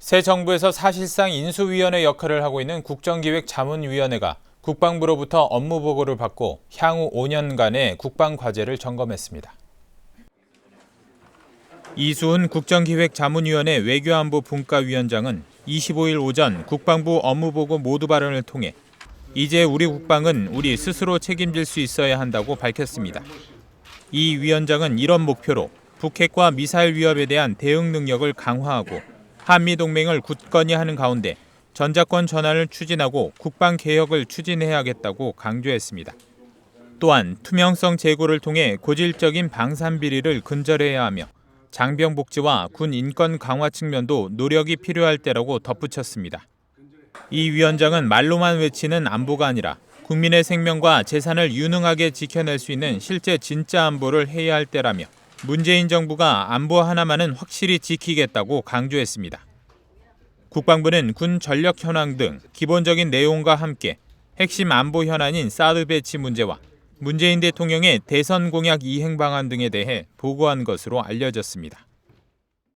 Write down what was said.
새 정부에서 사실상 인수위원회 역할을 하고 있는 국정기획자문위원회가 국방부로부터 업무 보고를 받고 향후 5년간의 국방 과제를 점검했습니다. 이수훈 국정기획자문위원회 외교안보 분과위원장은 25일 오전 국방부 업무 보고 모두 발언을 통해 이제 우리 국방은 우리 스스로 책임질 수 있어야 한다고 밝혔습니다. 이 위원장은 이런 목표로 북핵과 미사일 위협에 대한 대응 능력을 강화하고 한미 동맹을 굳건히 하는 가운데 전자권 전환을 추진하고 국방 개혁을 추진해야겠다고 강조했습니다. 또한 투명성 제고를 통해 고질적인 방산 비리를 근절해야 하며 장병 복지와 군 인권 강화 측면도 노력이 필요할 때라고 덧붙였습니다. 이 위원장은 말로만 외치는 안보가 아니라 국민의 생명과 재산을 유능하게 지켜낼 수 있는 실제 진짜 안보를 해야 할 때라며 문재인 정부가 안보 하나만은 확실히 지키겠다고 강조했습니다. 국방부는 군 전력 현황 등 기본적인 내용과 함께 핵심 안보 현안인 사드 배치 문제와 문재인 대통령의 대선 공약 이행 방안 등에 대해 보고한 것으로 알려졌습니다.